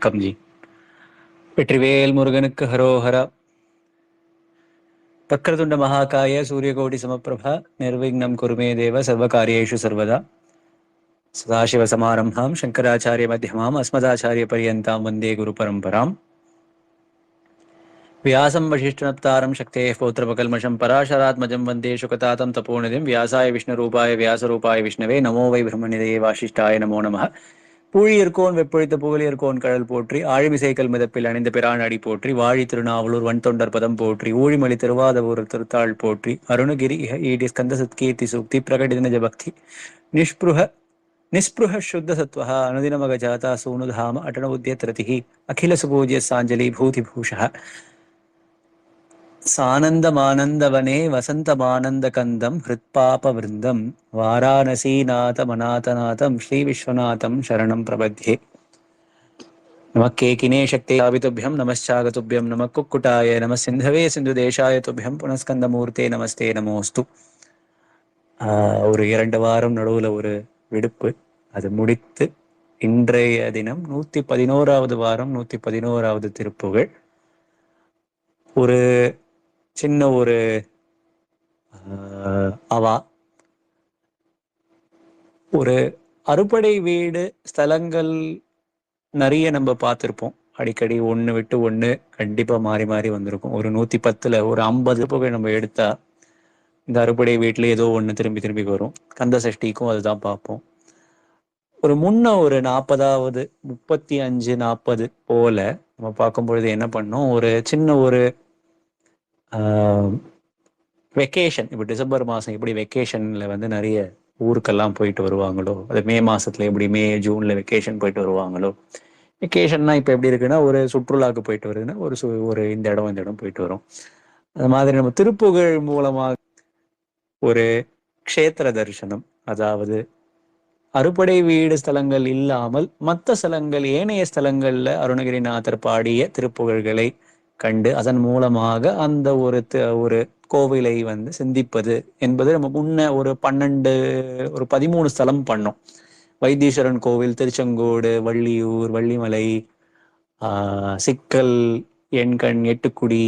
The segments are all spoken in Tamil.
வணக்கம் ஜி வெற்றிவேல் முருகனுக்கு ஹரோஹரா வக்ரதுண்ட மகாகாய சூரியகோடி சமப்பிரபா நிர்விக்னம் குருமே தேவ சர்வகாரியேஷு சர்வதா சதாசிவசமாரம்பாம் சங்கராச்சாரிய மத்தியமாம் அஸ்மதாச்சாரிய பரியந்தாம் வந்தே குரு பரம்பராம் व्यासं वशिष्ठनप्तारं शक्तेः पौत्रपकल्मषं पराशरात्मजं वन्दे शुकतातं तपोनिधिं व्यासाय विष्णुरूपाय व्यासरूपाय विष्णवे नमो वै ब्रह्मनिधये वासिष्ठाय नमो பூழி இருக்கோன் வெப்பொழித்த புகழி இருக்கோன் கடல் போற்றி ஆழிமிசைக்கல் மிதப்பில் அணிந்த பிரானடி போற்றி வாழி திருநாவலூர் வன்தொண்டர் பதம் போற்றி ஊழிமொழி திருவாதவூர் திருத்தாள் போற்றி அருணகிரி ஈடி ஸ்கந்த சத்கீர்த்தி சூக்தி பிரகடித நிஜ பக்தி நிஷ்புருஹ நிஸ்புருஹ சுத்த சத்வா அனுதினமக ஜாதா சூனுதாம அடன உத்திய திருதி அகில சுபூஜிய சாஞ்சலி பூதிபூஷ சானந்தமானந்தவனே வசந்தமானந்த கந்தம் ஹிருத்பாப விருந்தம் வாராணசீநாத மநாதநாதம் ஸ்ரீ விஸ்வநாதம் சரணம் பிரபத்யே. நமக்கேகினே சக்தி ஆவித்துபியம் நமஸ்சாகத்துபியம் நம குக்குட்டாய நம சிந்தவே சிந்து தேசாய துபியம் புனஸ்கந்தமூர்த்தே நமஸ்தே நமோஸ்து. ஒரு இரண்டு வாரம் நடுவில் ஒரு விடுப்பு. அது முடித்து இன்றைய தினம் நூற்றி பதினோராவது வாரம் நூற்றி பதினோராவது திருப்புகள். ஒரு சின்ன ஒரு ஆஹ், அவா. ஒரு அறுபடை வீடு ஸ்தலங்கள் நிறைய நம்ம பார்த்துருப்போம். அடிக்கடி ஒன்று விட்டு ஒன்று கண்டிப்பா மாறி மாறி வந்திருக்கும். ஒரு நூத்தி பத்துல ஒரு ஐம்பது புகை நம்ம எடுத்தா இந்த அறுபடை வீட்டுல ஏதோ ஒண்ணு திரும்பி திரும்பி வரும். கந்த சஷ்டிக்கும் அதுதான் பார்ப்போம். ஒரு முன்ன ஒரு நாற்பதாவது முப்பத்தி அஞ்சு நாற்பது போல நம்ம பார்க்கும் பொழுது என்ன பண்ணோம்? ஒரு சின்ன ஒரு வெக்கேஷன் இப்போ டிசம்பர் மாதம் எப்படி வெக்கேஷன்ல வந்து நிறைய ஊருக்கெல்லாம் போயிட்டு வருவாங்களோ அது மே மாசத்துல எப்படி மே ஜூன்ல வெக்கேஷன் போயிட்டு வருவாங்களோ வெக்கேஷன்னா இப்போ எப்படி இருக்குன்னா ஒரு சுற்றுலாவுக்கு போயிட்டு வருதுன்னா ஒரு சு- ஒரு இந்த இடம் இந்த இடம் போயிட்டு வரும். அது மாதிரி நம்ம திருப்புகழ் மூலமாக ஒரு க்ஷேத்திர தரிசனம் அதாவது அறுபடை வீடு ஸ்தலங்கள் இல்லாமல் மற்ற ஸ்தலங்கள் ஏனைய ஸ்தலங்களில் அருணகிரிநாதர் பாடிய திருப்புகழ்களை கண்டு அதன் மூலமாக அந்த ஒரு ஒரு கோவிலை வந்து சிந்திப்பது என்பது நம்ம முன்ன ஒரு பன்னெண்டு ஒரு பதிமூணு ஸ்தலம் பண்ணோம். வைத்தீஸ்வரன் கோவில் திருச்செங்கோடு வள்ளியூர் வள்ளிமலை ஆஹ் சிக்கல் எண்கண் எட்டுக்குடி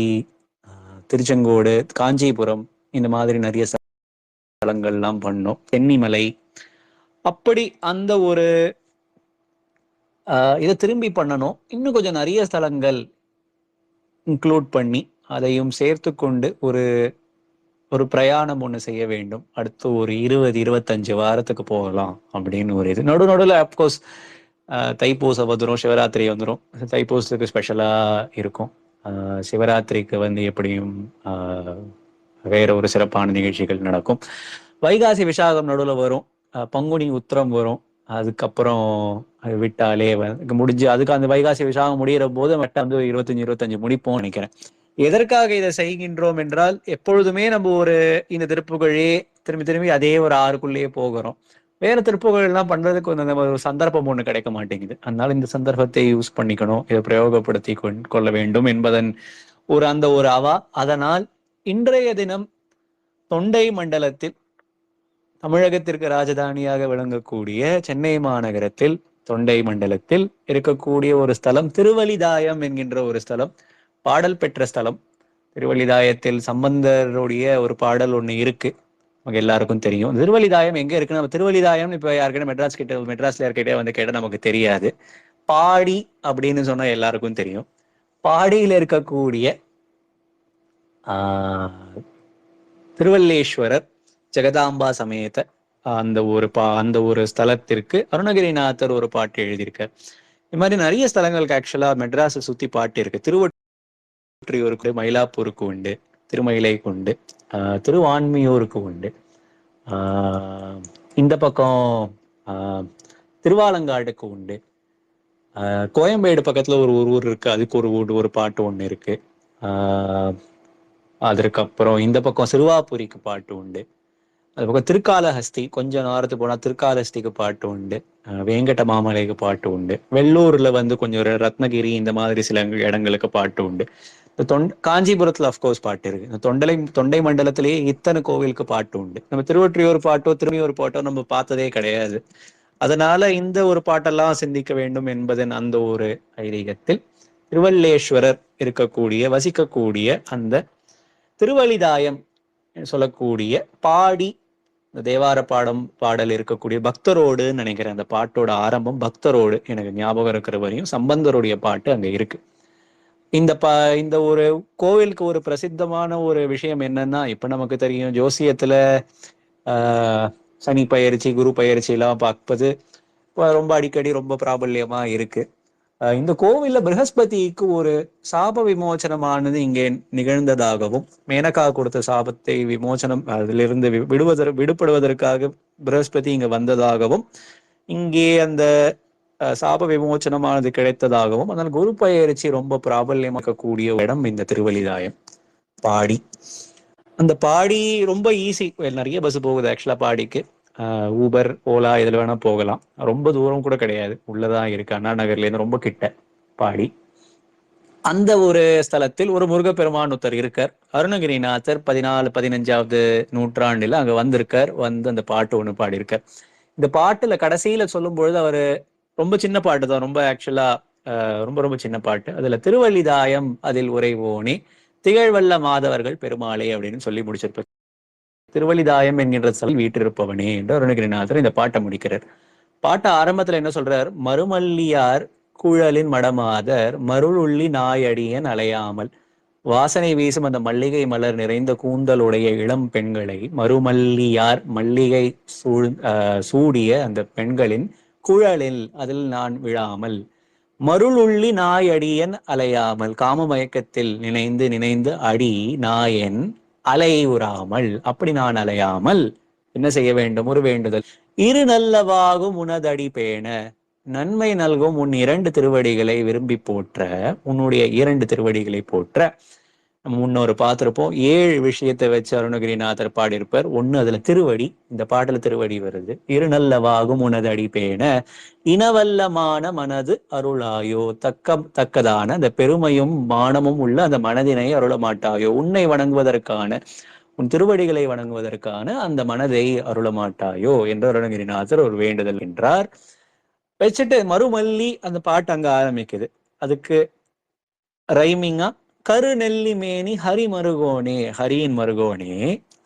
ஆஹ் திருச்செங்கோடு காஞ்சிபுரம் இந்த மாதிரி நிறைய ஸ்தலங்கள்லாம் பண்ணோம். தென்னிமலை. அப்படி அந்த ஒரு ஆஹ் இதை திரும்பி பண்ணணும். இன்னும் கொஞ்சம் நிறைய ஸ்தலங்கள் இன்க்ளூட் பண்ணி அதையும் சேர்த்து கொண்டு ஒரு ஒரு பிரயாணம் ஒன்று செய்ய வேண்டும். அடுத்து ஒரு இருபது இருபத்தஞ்சு வாரத்துக்கு போகலாம் அப்படின்னு ஒரு இது. நடு நடுவில் அப்கோர்ஸ் தைப்பூசம் வந்துடும் சிவராத்திரி வந்துடும் தைப்பூசத்துக்கு ஸ்பெஷலாக இருக்கும். சிவராத்திரிக்கு வந்து எப்படியும் வேற ஒரு சிறப்பான நிகழ்ச்சிகள் நடக்கும். வைகாசி விசாகம் நடுவில் வரும். பங்குனி உத்திரம் வரும். அதுக்கப்புறம் அது விட்டாலே முடிஞ்சு அதுக்கு அந்த வைகாசி விசாகம் முடிகிற போது மட்டும் வந்து ஒரு இருபத்தஞ்சு இருபத்தஞ்சு முடிப்போம் நினைக்கிறேன். எதற்காக இதை செய்கின்றோம் என்றால் எப்பொழுதுமே நம்ம ஒரு இந்த திருப்புகழே திரும்பி திரும்பி அதே ஒரு ஆறுக்குள்ளேயே போகிறோம். வேற திருப்புகள் எல்லாம் பண்றதுக்கு வந்து அந்த ஒரு சந்தர்ப்பம் ஒன்று கிடைக்க மாட்டேங்குது. அதனால இந்த சந்தர்ப்பத்தை யூஸ் பண்ணிக்கணும் இதை பிரயோகப்படுத்தி கொண்- கொள்ள வேண்டும் என்பதன் ஒரு அந்த ஒரு அவா. அதனால் இன்றைய தினம் தொண்டை மண்டலத்தில் தமிழகத்திற்கு ராஜதானியாக விளங்கக்கூடிய சென்னை மாநகரத்தில் தொண்டை மண்டலத்தில் இருக்கக்கூடிய ஒரு ஸ்தலம் திருவலிதாயம் என்கின்ற ஒரு ஸ்தலம் பாடல் பெற்ற ஸ்தலம். திருவலிதாயத்தில் சம்பந்தருடைய ஒரு பாடல் ஒன்று இருக்கு. நமக்கு எல்லாருக்கும் தெரியும். திருவலிதாயம் எங்க இருக்கு நம்ம திருவலிதாயம் இப்ப யாருக்கிட்ட மெட்ராஸ் கிட்ட மெட்ராஸ்ல யார்கிட்ட வந்து கேட்டால் நமக்கு தெரியாது. பாடி அப்படின்னு சொன்னா எல்லாருக்கும் தெரியும். பாடியில இருக்கக்கூடிய ஆஹ் திருவல்லேஸ்வரர் ஜெகதாம்பா சமேத அந்த ஒரு பா அந்த ஒரு ஸ்தலத்திற்கு அருணகிரிநாதர் ஒரு பாட்டு எழுதியிருக்கார். இது மாதிரி நிறைய ஸ்தலங்களுக்கு ஆக்சுவலா மெட்ராஸை சுத்தி பாட்டு இருக்கு. திருவொற்றியூருக்கு மயிலாப்பூருக்கு உண்டு திருமயிலைக்கு உண்டு ஆஹ் திருவான்மியூருக்கு உண்டு. ஆஹ் இந்த பக்கம் ஆஹ் திருவாலங்காடுக்கு உண்டு. ஆஹ் கோயம்பேடு பக்கத்துல ஒரு ஒரு ஊர் இருக்கு. அதுக்கு ஒரு ஊர் ஒரு பாட்டு ஒண்ணு இருக்கு. ஆஹ் அதற்கப்புறம் இந்த பக்கம் சிறுவாபுரிக்கு பாட்டு உண்டு. அதுபோக திருக்காலஹஸ்தி கொஞ்ச நேரத்துக்கு போனா திருக்காலஹஸ்திக்கு பாட்டு உண்டு. வேங்கட மாமலைக்கு பாட்டு உண்டு. வெள்ளூர்ல வந்து கொஞ்சம் ஒரு ரத்னகிரி இந்த மாதிரி சில இடங்களுக்கு பாட்டு உண்டு. இந்த தொண்ட காஞ்சிபுரத்துல அஃப்கோர்ஸ் பாட்டு இருக்கு. இந்த தொண்டலை தொண்டை மண்டலத்திலேயே இத்தனை கோவிலுக்கு பாட்டு உண்டு. நம்ம திருவொற்றியூர் பாட்டோ திருமியூர் பாட்டோ நம்ம பார்த்ததே கிடையாது. அதனால இந்த ஒரு பாட்டெல்லாம் சிந்திக்க வேண்டும் என்பதன் அந்த ஒரு ஐதீகத்தில் திருவல்லேஸ்வரர் இருக்கக்கூடிய வசிக்கக்கூடிய அந்த திருவலிதாயம் சொல்லக்கூடிய பாடி இந்த தேவார பாடம் பாடல் இருக்கக்கூடிய பக்தரோடு நினைக்கிறேன். அந்த பாட்டோட ஆரம்பம் பக்தரோடு எனக்கு ஞாபகம் இருக்கிற வரையும் சம்பந்தருடைய பாட்டு அங்க இருக்கு. இந்த ப இந்த ஒரு கோவிலுக்கு ஒரு பிரசித்தமான ஒரு விஷயம் என்னன்னா இப்ப நமக்கு தெரியும் ஜோசியத்துல ஆஹ் சனி பயிற்சி குரு பயிற்சி எல்லாம் பார்ப்பது ரொம்ப அடிக்கடி ரொம்ப பிராபல்யமா இருக்கு. இந்த கோவில்ல பிரகஸ்பதிக்கு ஒரு சாப விமோச்சனமானது இங்கே நிகழ்ந்ததாகவும் மேனகா கொடுத்த சாபத்தை விமோச்சனம் அதிலிருந்து விடுவதற் விடுபடுவதற்காக பிரகஸ்பதி இங்க வந்ததாகவும் இங்கே அந்த சாப விமோச்சனமானது கிடைத்ததாகவும் அதனால் குரு பயிற்சி ரொம்ப பிராபல்யமாக்கக்கூடிய இடம் இந்த திருவலிதாயம் பாடி. அந்த பாடி ரொம்ப ஈஸி நிறைய பஸ் போகுது ஆக்சுவலா பாடிக்கு. ஊபர் ஓலா இதில் வேணா போகலாம். ரொம்ப தூரம் கூட கிடையாது. உள்ளதான் இருக்கு. அண்ணா நகர்ல இருந்து ரொம்ப கிட்ட. பாடி. அந்த ஒரு ஸ்தலத்தில் ஒரு முருகப்பெருமான் ஒருத்தர் இருக்கார். அருணகிரிநாதர் பதினாலு பதினஞ்சாவது நூற்றாண்டுல அங்க வந்திருக்கார். வந்து அந்த பாட்டு ஒண்ணு பாடியிருக்கார். இந்த பாட்டுல கடைசியில சொல்லும்பொழுது அவர் அவரு ரொம்ப சின்ன பாட்டு தான். ரொம்ப ஆக்சுவலா ரொம்ப ரொம்ப சின்ன பாட்டு. அதுல திருவள்ளிதாயம் அதில் உரைவோனி திகழ்வல்ல மாதவர்கள் பெருமாளே அப்படின்னு சொல்லி முடிச்சிருப்பார். திருவலிதாயம் என்கின்ற சொல் வீட்டிருப்பவனே என்று அருணகிரிநாதர் இந்த பாட்டை முடிக்கிறார். பாட்டை ஆரம்பத்துல என்ன சொல்றார்? மறுமல்லியார் குழலின் மடமாதர் மருளுள்ளி நாயடியன் அலையாமல் வாசனை வீசும் அந்த மல்லிகை மலர் நிறைந்த கூந்தலுடைய இளம் பெண்களை மறுமல்லியார் மல்லிகை சூழ் சூடிய அந்த பெண்களின் குழலில் அதில் நான் விழாமல் மருளுள்ளி நாயடியன் அலையாமல் காம மயக்கத்தில் நினைந்து நினைந்து அடி நாயன் அலை உறாமல் அப்படி நான் அலையாமல் என்ன செய்ய வேண்டும்? ஒரு வேண்டுதல். இரு நல்லவாகும் உனதடி பேண நன்மை நல்கும் உன் இரண்டு திருவடிகளை விரும்பி போற்ற உன்னுடைய இரண்டு திருவடிகளை போற்ற. நம்ம முன்னொரு பார்த்திருப்போம். ஏழு விஷயத்தை வச்சு அருணகிரிநாதர் பாடியிருப்பார். ஒன்று அதுல திருவடி இந்த பாட்டில் திருவடி வருது. இருநல்லவாகும் உனது அடிப்பேன இனவல்லமான மனது அருளாயோ தக்க தக்கதான அந்த பெருமையும் மானமும் உள்ள அந்த மனதினை அருளமாட்டாயோ உன்னை வணங்குவதற்கான உன் திருவடிகளை வணங்குவதற்கான அந்த மனதை அருளமாட்டாயோ என்று அருணகிரிநாதர் ஒரு வேண்டுதல் என்றார். வச்சுட்டு மறுமல்லி அந்த பாட்டு அங்க ஆரம்பிக்குது. அதுக்கு ரைமிங்கா கருநெல்லி மேனி ஹரி மருகோனே ஹரியின் மருகோனே.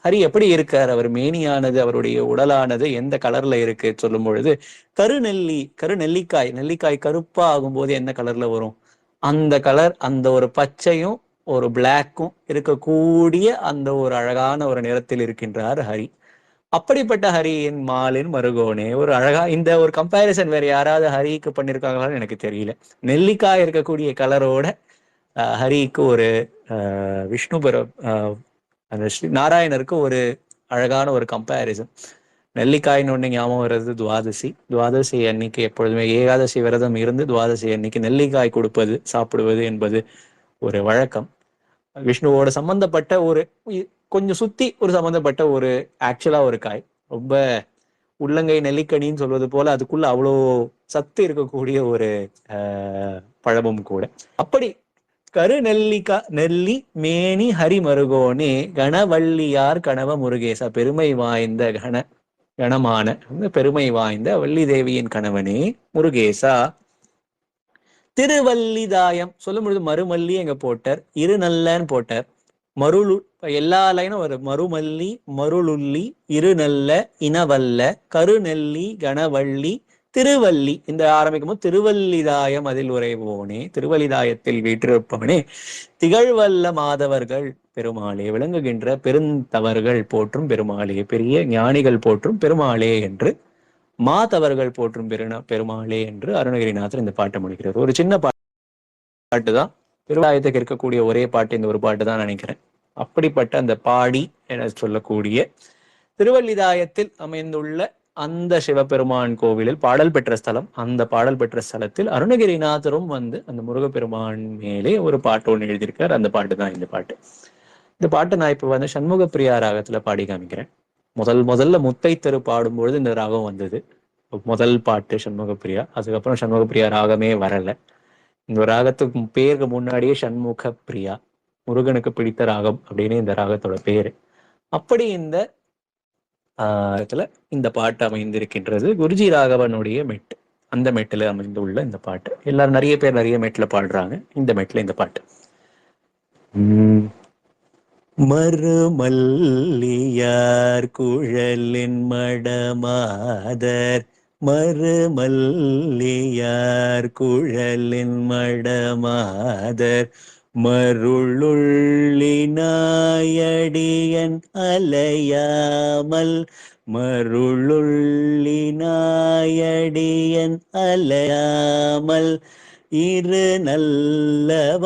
ஹரி எப்படி இருக்கார்? அவர் மேனியானது அவருடைய உடலானது எந்த கலர்ல இருக்கு சொல்லும் பொழுது கருநெல்லி கருநெல்லிக்காய் நெல்லிக்காய் கருப்பா ஆகும்போது என்ன கலர்ல வரும்? அந்த கலர் அந்த ஒரு பச்சையும் ஒரு பிளாக்கும் இருக்கக்கூடிய அந்த ஒரு அழகான ஒரு நிறத்தில் இருக்கின்றார் ஹரி. அப்படிப்பட்ட ஹரியின் மாலின் மருகோனே ஒரு அழகா இந்த ஒரு கம்பேரிசன் வேற யாராவது ஹரிக்கு பண்ணிருக்காங்களான்னு எனக்கு தெரியல. நெல்லிக்காய் இருக்கக்கூடிய கலரோட ஹரிக்கு ஒரு விஷ்ணுபுர அந்த ஸ்ரீ நாராயணருக்கு ஒரு அழகான ஒரு கம்பேரிசன் நெல்லிக்காயின்னு ஒன்று ஞாபகம் வர்றது துவாதசி. துவாதசி அன்னைக்கு எப்பொழுதுமே ஏகாதசி விரதம் இருந்து துவாதசி அன்னைக்கு நெல்லிக்காய் கொடுப்பது சாப்பிடுவது என்பது ஒரு வழக்கம். விஷ்ணுவோட சம்பந்தப்பட்ட ஒரு கொஞ்சம் சுத்தி ஒரு சம்பந்தப்பட்ட ஒரு ஆக்சுவலா ஒரு காய். ரொம்ப உள்ளங்கை நெல்லிக்கனின்னு சொல்வது போல அதுக்குள்ள அவ்வளோ சத்து இருக்கக்கூடிய ஒரு பழமும் கூட. அப்படி கரு நெல்லிக்கா நெல்லி மேனி ஹரிமருகோனே கணவள்ளியார் கணவ முருகேசா பெருமை வாய்ந்த கண கணமான பெருமை வாய்ந்த வள்ளி தேவியின் கணவனே முருகேசா. திருவல்லிதாயம் சொல்லும் பொழுது மறுமல்லி எங்க போட்டார்? இரு நல்லன்னு போட்டார். மருளு எல்லா லைனும் வரும். மறுமல்லி மருளுள்ளி இருநல்ல இனவல்ல கருநெல்லி கணவள்ளி திருவள்ளி இந்த ஆரம்பிக்கும் போது திருவல்லிதாயம் அதில் உரைவோனே திருவல்லிதாயத்தில் வீற்றிருப்பவனே. திகழ்வல்ல மாதவர்கள் பெருமாளே விளங்குகின்ற பெருந்தவர்கள் போற்றும் பெருமாளே பெரிய ஞானிகள் போற்றும் பெருமாளே என்று மாதவர்கள் போற்றும் பெருனா பெருமாளே என்று அருணகிரிநாதர் இந்த பாட்டை முடிக்கிறார். ஒரு சின்ன பாட்டு தான் திருவாயத்துக்கு இருக்கக்கூடிய ஒரே பாட்டு இந்த ஒரு பாட்டு தான் நினைக்கிறேன். அப்படிப்பட்ட அந்த பாடி என சொல்லக்கூடிய திருவள்ளிதாயத்தில் அமைந்துள்ள அந்த சிவபெருமான் கோவிலில் பாடல் பெற்ற ஸ்தலம் அந்த பாடல் பெற்ற ஸ்தலத்தில் அருணகிரிநாதரும் வந்து அந்த முருகப்பெருமான் மேலே ஒரு பாட்டு ஒன்று எழுதியிருக்கார். அந்த பாட்டு தான் இந்த பாட்டு. இந்த பாட்டு நான் இப்போ வந்து சண்முக பிரியா ராகத்துல பாடி காமிக்கிறேன். முதல் முதல்ல முத்தை தெரு பாடும்பொழுது இந்த ராகம் வந்தது. முதல் பாட்டு சண்முக பிரியா அதுக்கப்புறம் சண்முக பிரியா ராகமே வரல. இந்த ராகத்துக்கு பேருக்கு முன்னாடியே சண்முக பிரியா முருகனுக்கு பிடித்த ராகம் அப்படின்னு இந்த ராகத்தோட பேரு. அப்படி இந்த ஆஹ் இந்த பாட்டு அமைந்திருக்கின்றது குருஜி ராகவனுடைய மெட்டு. அந்த மெட்டில் அமைந்துள்ள இந்த பாட்டு. எல்லாரும் நிறைய பேர் நிறைய மெட்டில் பாடுறாங்க. இந்த மெட்டில் இந்த பாட்டு. மறுமல்லியார் குழலின் மடமாதர். மறுமல்லியார் குழலின் மடமாதர். மருளுள்ளினாயடியன் மருளுள்ளினாயடியன் அலையாமல் இரு நல்லவாகும்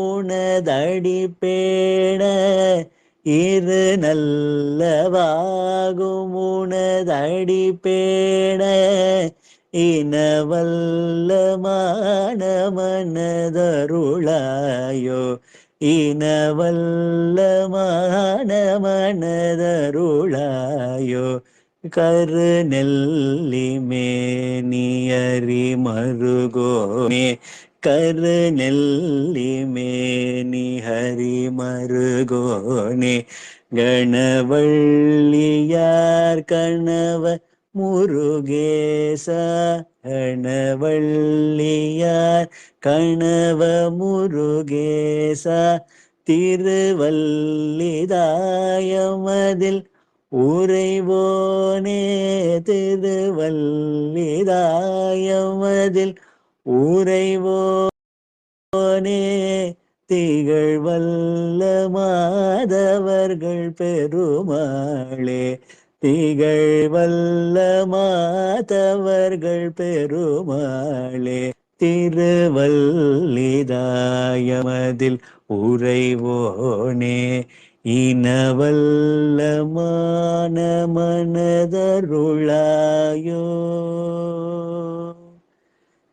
உனதடி பேண இரு நல்லவாகும் உனதடி பேண இனவல்ல மனதருளாயோ இனவல்லமான மனதருளாயோ கரு நெல்லி மேனியறி கரு நெல்லி ஹரி மருகோனே கணவள்ளியார் கணவ முருகேச கணவள்ளியார் கணவ முருகேச திருவல்லிதாயமதில் உறைவோனே திருவல்லிதாயமதில் உறைவோனே திகழ்வல்ல மாதவர்கள் பெருமாளே திகழ் வல்ல மாதவர்கள் பெருமாளே திருவல்லிதாயமதில் உறைவோனே இனவல்லமான மனதருளாயோ.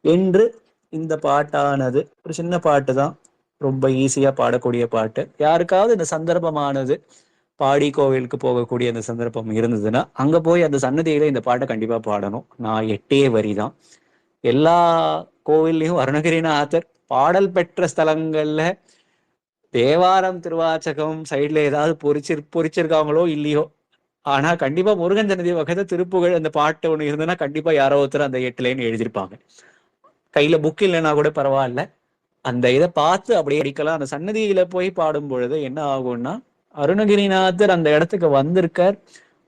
என்று இந்த பாட்டானது ஒரு சின்ன பாட்டு தான் ரொம்ப ஈஸியா பாடக்கூடிய பாட்டு. யாருக்காவது இந்த சந்தர்ப்பமானது பாடி கோவிலுக்கு போகக்கூடிய அந்த சந்தர்ப்பம் இருந்ததுன்னா அங்க போய் அந்த சன்னதியில இந்த பாட்டை கண்டிப்பா பாடணும். நான் எட்டே வரி தான் எல்லா கோவில்லையும் அருணகிரிநாதர் பாடல் பெற்ற ஸ்தலங்கள்ல தேவாரம் திருவாச்சகம் சைட்ல ஏதாவது பொறிச்சு பொறிச்சிருக்காங்களோ இல்லையோ ஆனா கண்டிப்பா முருகன் சன்னதி வகையில திருப்புகழ் அந்த பாட்டு ஒண்ணு இருந்ததுன்னா கண்டிப்பா யாரோ ஒருத்தர் அந்த எட்டுலேன்னு எழுதியிருப்பாங்க. கையில புக் இல்லைன்னா கூட பரவாயில்ல. அந்த இதை பார்த்து அப்படியே அடிக்கலாம் அந்த சன்னதியில போய் பாடும் பொழுது என்ன ஆகும்னா அருணகிரிநாதர் அந்த இடத்துக்கு வந்திருக்கார்.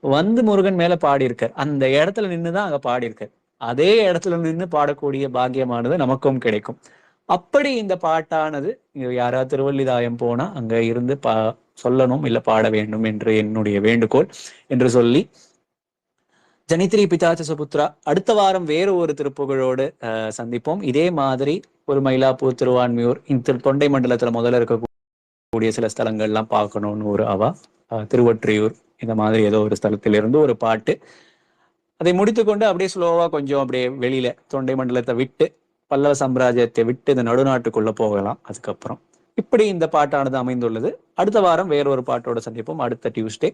வந்து முருகன் மேல பாடியிருக்கார். அந்த இடத்துல நின்றுதான் அங்க பாடியிருக்கார். அதே இடத்துல நின்று பாடக்கூடிய பாக்கியமானது நமக்கும் கிடைக்கும். அப்படி இந்த பாட்டானது யாராவது திருவள்ளிதாயம் போனா அங்க இருந்து பா சொல்லணும் இல்ல பாட வேண்டும் என்று என்னுடைய வேண்டுகோள் என்று சொல்லி ஜனித்ரி பிதாச்ச சுபுத்ரா அடுத்த வாரம் வேறு ஒரு திருப்புகழோடு சந்திப்போம். இதே மாதிரி ஒரு மயிலாப்பூர் திருவான்மியூர் இந்த தொண்டை மண்டலத்துல முதல்ல இருக்கக்கூடிய சில ஸ்தலங்கள்லாம் பார்க்கணும்னு ஒரு அவா. திருவொற்றியூர் இந்த மாதிரி ஏதோ ஒரு ஸ்தலத்திலிருந்து ஒரு பாட்டு. அதை முடித்துக்கொண்டு அப்படியே ஸ்லோவா கொஞ்சம் அப்படியே வெளியில தொண்டை மண்டலத்தை விட்டு பல்லவ சாம்ராஜ்யத்தை விட்டு இந்த நடுநாட்டுக்குள்ள போகலாம். அதுக்கப்புறம் இப்படி இந்த பாட்டானது அமைந்துள்ளது. அடுத்த வாரம் வேறொரு பாட்டோட சந்திப்போம். அடுத்த டியூஸ்டே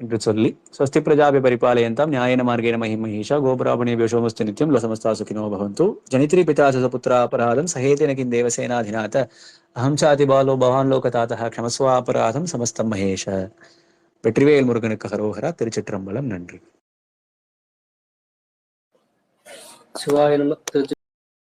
என்று சொல்லி ஸ்வஸ்தி பிரஜாபி பரிபாலயந்தாம் நியாயன மார்கேன மகிமஹீஷா கோபுராபணி வியோமஸ்து நித்யம் லசமஸ்தா சுகினோ பவந்து ஜனித்ரி பிதா புத்திராபராதம் சஹேதேன கிம் தேவசேனாதிநாத அஹம் சாதி பாலோ பவான் லோகதாத்தா க்ஷமஸ்வாபராதம் சமஸ்தம் மகேஷ வெற்றிவேல் முருகனுக்கு ஹரோஹரா திருச்சிற்றம்பலம் நன்றி சிவாய நம திருச்சி